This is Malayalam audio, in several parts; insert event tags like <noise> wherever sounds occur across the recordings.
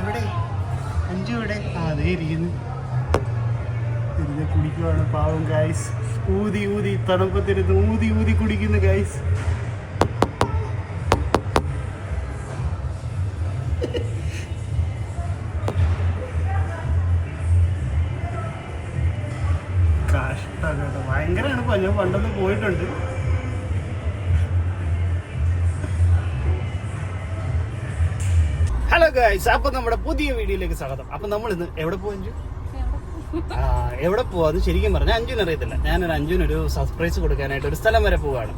എവിടെ? അഞ്ചു ഇവിടെ. അതേ ഇരിക്കുന്നു. ഇരുന്ന് കുടിക്കുവാണ് പാവം ഗൈസ് ഊതി ഊതി തണുപ്പത്തിരുന്ന് ഊതി ഊതി കുടിക്കുന്നു ഗൈസ് ഭയങ്കര എളുപ്പം ഞാൻ പണ്ടൊന്ന് പോയിട്ടുണ്ട്. ഹലോ ഗൈസ് അപ്പൊ നമ്മുടെ പുതിയ വീഡിയോയിലേക്ക് സ്വാഗതം. അപ്പൊ നമ്മൾ ഇന്ന് എവിടെ പോകും ആ എവിടെ പോവാന്ന് ശരിക്കും പറഞ്ഞാൽ അഞ്ചു അറിയത്തില്ല. ഞാനൊരു അഞ്ജുനൊരു സർപ്രൈസ് കൊടുക്കാനായിട്ട് ഒരു സ്ഥലം വരെ പോവാണ്.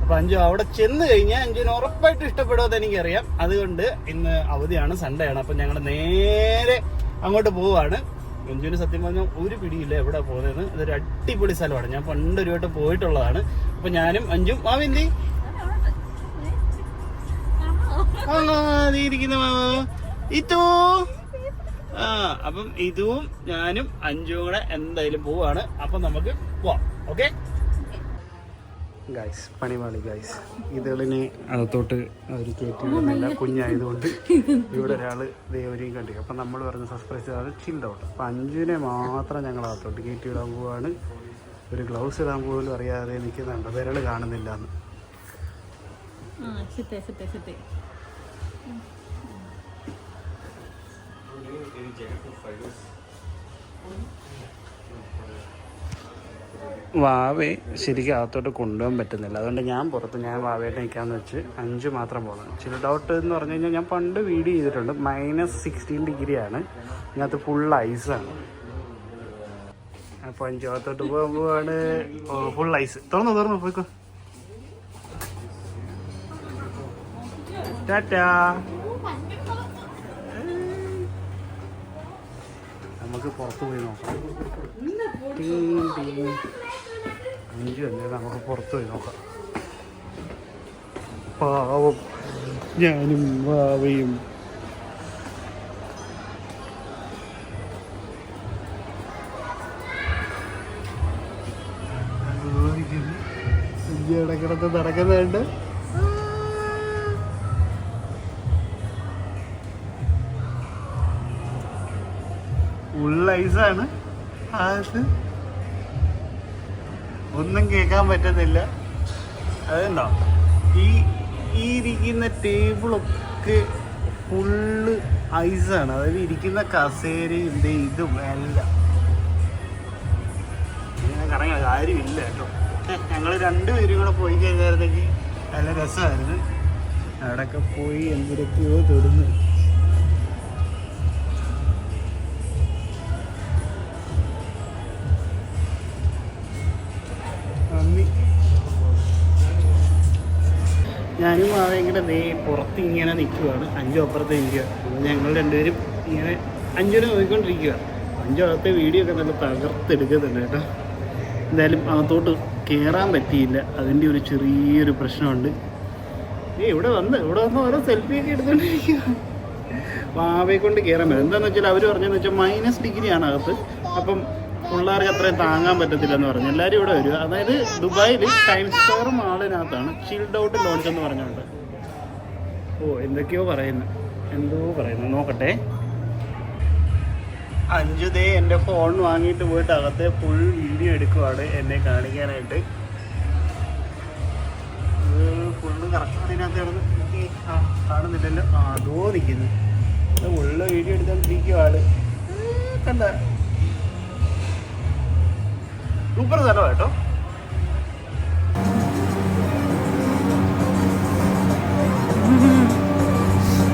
അപ്പൊ അഞ്ജു അവിടെ ചെന്ന് കഴിഞ്ഞാൽ അഞ്ചുവിന് ഉറപ്പായിട്ട് ഇഷ്ടപ്പെടുമെന്ന് എനിക്കറിയാം. അതുകൊണ്ട് ഇന്ന് അവധിയാണ് സൺഡേ ആണ്. അപ്പൊ ഞങ്ങൾ നേരെ അങ്ങോട്ട് പോവാണ്. അഞ്ചുവിന് സത്യം പറഞ്ഞാൽ ഒരു പിടിയില്ല എവിടെ പോകുന്നതെന്ന്. ഇതൊരു അടിപൊളി സ്ഥലമാണ്. ഞാൻ പണ്ട് ഒരു വട്ടം പോയിട്ടുള്ളതാണ്. അപ്പൊ ഞാനും അഞ്ചും മാവിന്തി ആ നീ ഇരിക്കുന്ന മാവ് ഇതോ ആ അപ്പം ഇതും ഞാനും അഞ്ചും കൂടെ എന്തായാലും പോവാണ്. അപ്പം നമുക്ക് പോവാം. ഓക്കെ? ഗൈസ് പണിവാളി ഗൈസ് ഇതളിനെ അകത്തോട്ട് അവർ കയറ്റിയിടുന്നില്ല കുഞ്ഞായതുകൊണ്ട് <laughs> ഇവിടെ ഒരാൾ ദേവരെയും കണ്ടു. അപ്പം നമ്മൾ പറഞ്ഞ സസ്പ്രൈസ് ആണ് ചിൽഡ് ഔട്ട് അപ്പം അഞ്ചുവിനെ മാത്രം ഞങ്ങൾ അകത്തോട്ട് കയറ്റിയിടാൻ പോവാണ്. ഒരു ഗ്ലൗസ് ഇടാൻ പോലും അറിയാതെ നിൽക്കുന്നുണ്ട് വിരൽ കാണുന്നില്ല എന്ന് വാവയെ ശരിക്കും അകത്തോട്ട് കൊണ്ടുപോകാൻ പറ്റുന്നില്ല. അതുകൊണ്ട് ഞാൻ പുറത്ത് ഞാൻ വാവയുടെ നിൽക്കാന്ന് വെച്ച് അഞ്ച് മാത്രം പോകുന്നത് ചില ഡൗട്ട് എന്ന് പറഞ്ഞു കഴിഞ്ഞാൽ ഞാൻ പണ്ട് വീഡിയോ ചെയ്തിട്ടുണ്ട്. മൈനസ് സിക്സ്റ്റീൻ ഡിഗ്രിയാണ് ഇതിനകത്ത് ഫുൾ ഐസാണ് അപ്പോൾ അഞ്ച് അകത്തോട്ട് പോകുമ്പോഴാണ് ഫുൾ ഐസ് തുറന്നു തുറന്നു പോയിക്കോ. ടാറ്റാ നമുക്ക് പുറത്ത് പോയി നോക്കാം. Team team. അഞ്ചു തന്നെ നമുക്ക് പുറത്ത് പോയി നോക്കാം. പാവം. ഞാനും വാവയും. ഇടക്കിടത്ത് നടക്കുന്നുണ്ട്. ആണ്. അത് ഒന്നും കേൾക്കാൻ പറ്റുന്നില്ല. അതുണ്ടോ ഈ ഈ ഇരിക്കുന്ന ടേബിളൊക്കെ ഫുള്ള് ഐസാണ് അതായത് ഇരിക്കുന്ന കസേരയും ഇതും എല്ലാം. കറങ്ങാൻ കാര്യമില്ല കേട്ടോ. ഞങ്ങൾ രണ്ടുപേരും കൂടെ പോയി കഴിഞ്ഞായിരുന്നെങ്കിൽ നല്ല രസമായിരുന്നു. അവിടെയൊക്കെ പോയി എന്തിനൊക്കെയോ തൊടുന്നു. ഞാനും ഇങ്ങനെ ദേ പുറത്ത് ഇങ്ങനെ നിൽക്കുവാണ്. അഞ്ചു അപ്പുറത്ത് നിൽക്കുക ഞങ്ങൾ രണ്ടുപേരും ഇങ്ങനെ അഞ്ചിനെ നോക്കിക്കൊണ്ടിരിക്കുക അഞ്ചു അകത്തെ വീഡിയോ ഒക്കെ നല്ല തകർത്തെടുക്കുന്നുണ്ട് കേട്ടോ. എന്തായാലും അകത്തോട്ട് കയറാൻ പറ്റിയില്ല. അതിന്റെ ഒരു ചെറിയൊരു പ്രശ്നമുണ്ട്. ഏ ഇവിടെ വന്ന് ഇവിടെ വന്ന് ഓരോ സെൽഫിയൊക്കെ എടുത്തുകൊണ്ടിരിക്കുക മാവയെ കൊണ്ട് കയറാൻ പറ്റും എന്താണെന്ന് വെച്ചാൽ അവർ പറഞ്ഞതെന്ന് വെച്ചാൽ മൈനസ് ഡിഗ്രിയാണ് അകത്ത്. അപ്പം പിള്ളേർക്ക് അത്രയും താങ്ങാൻ പറ്റത്തില്ലെന്ന് പറഞ്ഞു. എല്ലാവരും ഇവിടെ വരും. അതായത് ദുബായിൽ ടൈം സ്ക്വയർ മാളിനകത്താണ് ഷീൽഡ് ഔട്ട് ലോഞ്ച് എന്ന് പറഞ്ഞുകൊണ്ട്. ഓ എന്തൊക്കെയോ പറയുന്നു. എന്തോ പറയുന്നു. നോക്കട്ടെ. അഞ്ചു ദേ എന്റെ ഫോൺ വാങ്ങിയിട്ട് പോയിട്ട് അകത്തെ ഫുൾ വീഡിയോ എടുക്കുവാണ് എന്നെ കാണിക്കാനായിട്ട്. ഫുള്ള് കറക്റ്റ് അതിനകത്ത് കാണുന്നില്ലല്ലോ. ആ അതോ നിൽക്കുന്നു. ഉള്ള വീഡിയോ എടുത്തോണ്ടിരിക്കുവാണ്. കണ്ട? സൂപ്പർ സ്ഥലമാണ് കേട്ടോ.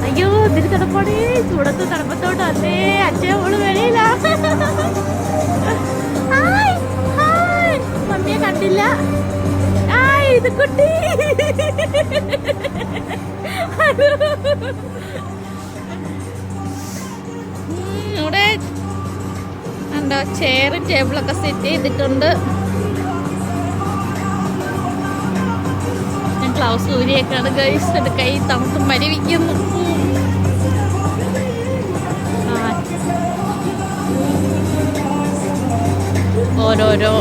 അയ്യോ ഇതിന് തണുപ്പാടേ ചൂടത്ത് തണുപ്പത്തോട്ട് അല്ലേ അച്ഛൻ മോൾ വെളിയില. മമ്മിയെ കണ്ടില്ല. ഇത് കുട്ടി. ഉം, എന്താ ചെയറും ടേബിളൊക്കെ സെറ്റ് ചെയ്തിട്ടുണ്ട്. ക്ലൗസ് ഗ്ലൗസ് ഊരിയേക്കാണ് ഗൈസ് കൈ തണുത്ത് മരവിക്കുന്നു. ഓരോരോ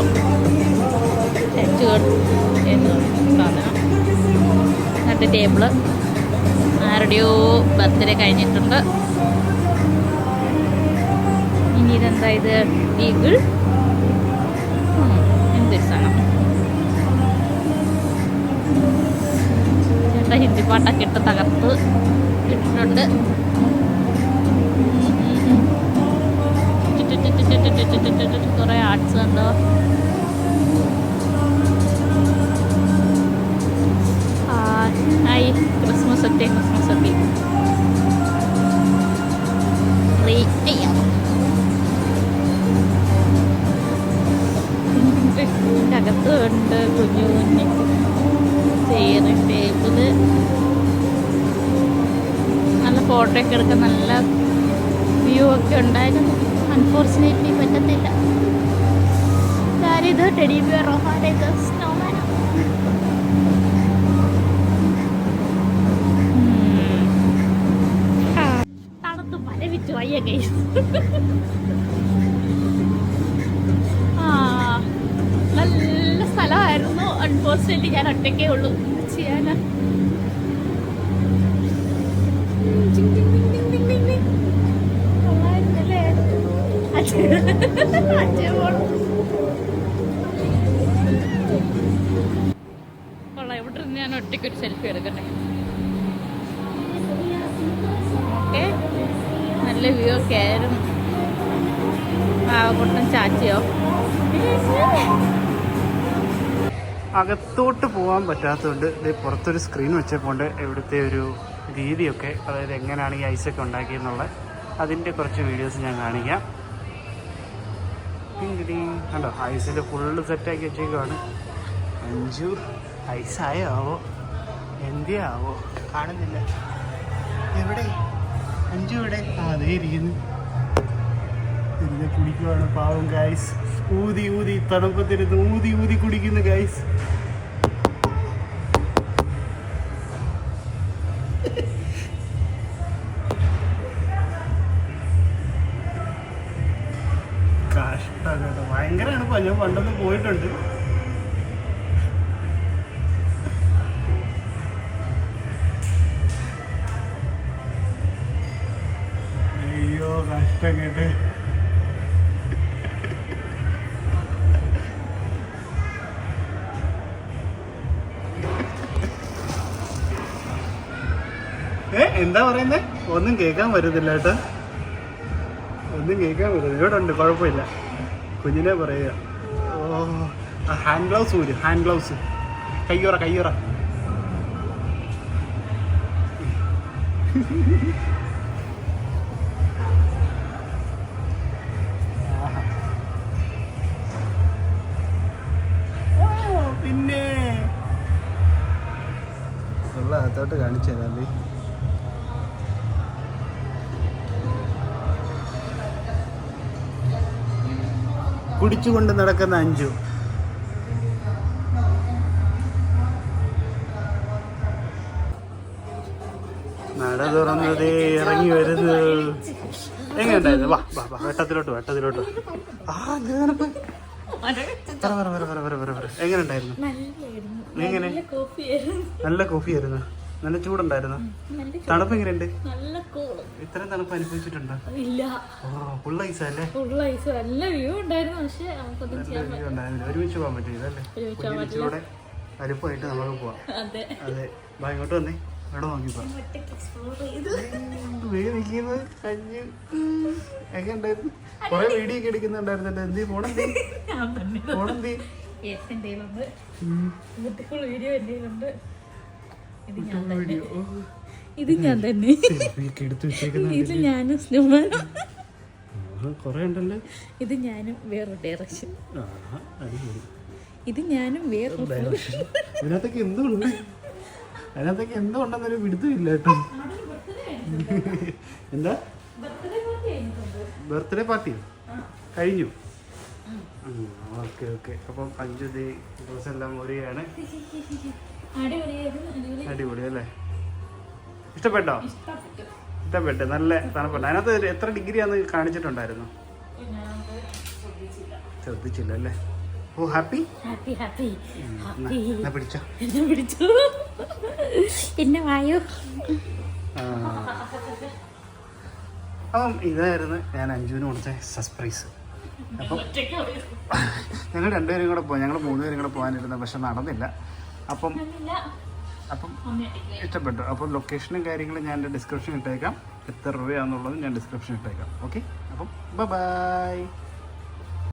ടച്ചുകൾ എന്ന് സാധനം രണ്ട് ടേബിൾ ആരോ ആരുടെയോ ബർത്ത്ഡേ കഴിഞ്ഞിട്ടുണ്ട്. ഇനി ഇതെന്താ ഇത്? ഈഗിൾ. എന്തൊരു സാധനം. ചേട്ടാ ഹിന്ദി പാട്ടൊക്കെ ഇട്ട് തകർത്ത് ഇട്ടിട്ടുണ്ട്. കുറെ ആർട്സ് ഉണ്ടോ ഹായ് ക്രിസ്മസ് എത്തി ക്രിസ്മസ് എത്തി നല്ല ഫോട്ടോ ഒക്കെ എടുക്കാൻ നല്ല വ്യൂ ഒക്കെ ഉണ്ടായിരുന്നു. അൺഫോർച്ചുനേറ്റ്ലി പറ്റത്തില്ല. ഇത് ടെഡി ബിയർ റോഹാലേക്ക് സ്നോമാനോ തണുത്ത് മരവിച്ചു. വയ്യ കൈസ് ആ നല്ല സ്ഥലമായിരുന്നു. അൺഫോർച്ചുനേറ്റ്ലി ഞാൻ ഒറ്റയ്ക്കേ ഉള്ളൂ. ചെയ്യാനാ കൊള്ളാം ഇവിടെ ഇരുന്ന് ഞാൻ ഒറ്റയ്ക്ക് ഒരു സെൽഫി എടുക്കട്ടെ? ഓക്കെ നല്ല വ്യൂ ഒക്കെ ആയിരുന്നു. പാവക്കുട്ടൻ ചാച്ചിയോ? അകത്തോട്ട് പോവാൻ പറ്റാത്തതുകൊണ്ട് പുറത്തൊരു സ്ക്രീൻ വെച്ചപ്പോണ്ട് ഇവിടുത്തെ ഒരു രീതിയൊക്കെ അതായത് എങ്ങനെയാണ് ഈ ഐസൊക്കെ ഉണ്ടാക്കിയെന്നുള്ള അതിന്റെ കുറച്ച് വീഡിയോസ് ഞാൻ കാണിക്കാം. കണ്ടോ? ഐസിൽ ഫുള്ള് സെറ്റാക്കി വെച്ചേക്കുവാണ്. അഞ്ചു ഐസായോ ആവോ എന്തേ കാണുന്നില്ല. എവിടെ? അഞ്ചു ഇവിടെ. അതേ ഇരിക്കുന്നു. ഇരുന്ന് കുടിക്കുവാണ് പാവം ഗൈസ് ഊതി ഊതി തണുപ്പത്തിരുന്ന് ഊതി ഊതി കുടിക്കുന്നു ഗൈസ് ഞാൻ പണ്ടൊന്ന് പോയിട്ടുണ്ട്. അയ്യോ കഷ്ടം കേട്ട്. എന്താ പറയുന്നേ? ഒന്നും കേൾക്കാൻ പറ്റത്തില്ല കേട്ടോ. ഒന്നും കേൾക്കാൻ പറ്റത്തില്ല. ഇവിടെ ഉണ്ട് കുഴപ്പമില്ല. കുഞ്ഞിനെ പറയുക. ഹാൻഡ് ഗ്ലൗസ് ഊര് ഹാൻഡ് ഗ്ലൗസ് കയ്യുറ കയ്യുറ. പിന്നെ. ഉള്ള അകത്തോട്ട് കാണിച്ചു തരാം ദേ. കുടിച്ചുകൊണ്ട് നടക്കുന്ന അഞ്ചു. നട തുറന്നത് ഇറങ്ങി വരുന്നത് എങ്ങനെയുണ്ടായിരുന്നു വാ വാ വാ വെട്ടത്തിലോട്ട് വെട്ടത്തിലോട്ട് ആ പറ എങ്ങനെയുണ്ടായിരുന്നു എങ്ങനെ നല്ല കോഫി ആയിരുന്നു. നല്ല ചൂടുണ്ടായിരുന്നു? തണുപ്പ് എങ്ങനെയുണ്ട്? ഇത്രയും തണുപ്പ് അനുഭവിച്ചിട്ടുണ്ടോ? ഫുൾ ഐസ് അല്ലേ? ഒരുമിച്ച് പോകാൻ പോകാൻ ഒരുമിച്ചൂടെ വലുപ്പമായിട്ട് നമുക്ക് പോവാം. അതെ. വാ ഇങ്ങോട്ട് വന്നേ. ഇവിടെ നോക്കിപ്പോ ചെയ്ത്. നിൽക്കുന്നത് കഞ്ഞ്. കൊറേ വീഡിയോ ഒക്കെ എടുക്കുന്നുണ്ടായിരുന്നല്ലോ. എന്തി യെസ് എന്റെ വീഡിയോ എന്തെങ്കിലും ഇത് ഞാൻ തന്നെ. ഇത് ഞാനും സ്നോമാനും ഇത് ഞാനും വേറൊരു ഡയറക്ഷൻ ഇത് ഞാനും വേറൊരു ഇതിനകത്തൊക്കെ എന്തുണ്ട്? അതിനകത്തൊക്കെ എന്തോ ഉണ്ടെന്നൊരു പിടുത്തമില്ല കേട്ടോ. എന്താ? ബർത്ത്ഡേ പാർട്ടി കഴിഞ്ഞു. Okay okay. അപ്പം അഞ്ചു ദിവസം എല്ലാം അടിപൊളിയായിരുന്നു അടിപൊളി. അല്ലേ? ഇഷ്ടപ്പെട്ടോ? ഇഷ്ടപ്പെട്ടു. നല്ല തണുപ്പുണ്ട്. അതിനകത്ത് എത്ര ഡിഗ്രിയാന്ന് കാണിച്ചിട്ടുണ്ടായിരുന്നു? ശ്രദ്ധിച്ചില്ല. അല്ലേ? ഓ ഹാപ്പി ഹാപ്പി ഹാപ്പി എന്നാ പിടിച്ചോ? എന്നെ പിടിച്ചു? എന്നെ വായോ. അപ്പം ഇതായിരുന്നു ഞാൻ അഞ്ജുവിന് കൊടുത്ത സർപ്രൈസ് അപ്പം ഞങ്ങൾ രണ്ടുപേരും കൂടെ പോയി ഞങ്ങൾ മൂന്നുപേരും കൂടെ പോകാനിരുന്നു പക്ഷെ നടന്നില്ല. അപ്പം അപ്പം ഇഷ്ടപ്പെട്ടു. അപ്പോൾ ലൊക്കേഷനും കാര്യങ്ങളും ഞാൻ എന്റെ ഡിസ്ക്രിപ്ഷൻ ഇട്ടേക്കാം. എത്ര രൂപയാണെന്നുള്ളത് ഞാൻ ഡിസ്ക്രിപ്ഷൻ ഇട്ടേക്കാം. ഓക്കെ അപ്പം ബൈ